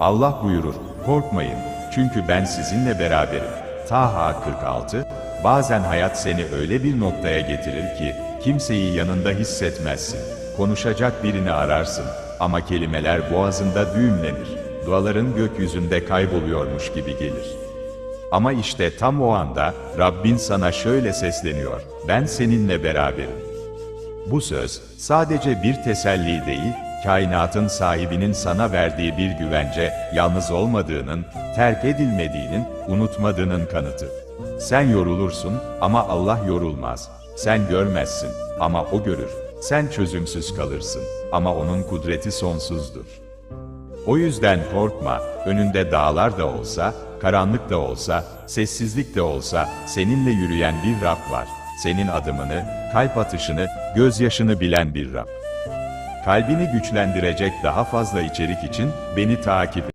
Allah buyurur, korkmayın, çünkü ben sizinle beraberim. Taha 46, bazen hayat seni öyle bir noktaya getirir ki, kimseyi yanında hissetmezsin. Konuşacak birini ararsın, ama kelimeler boğazında düğümlenir. Duaların gökyüzünde kayboluyormuş gibi gelir. Ama işte tam o anda, Rabbin sana şöyle sesleniyor, ben seninle beraberim. Bu söz, sadece bir teselli değil, kainatın sahibinin sana verdiği bir güvence, yalnız olmadığının, terk edilmediğinin, unutmadığının kanıtı. Sen yorulursun ama Allah yorulmaz. Sen görmezsin ama O görür. Sen çözümsüz kalırsın ama O'nun kudreti sonsuzdur. O yüzden korkma, önünde dağlar da olsa, karanlık da olsa, sessizlik de olsa, seninle yürüyen bir Rab var. Senin adımını, kalp atışını, gözyaşını bilen bir Rab. Kalbini güçlendirecek daha fazla içerik için beni takip et.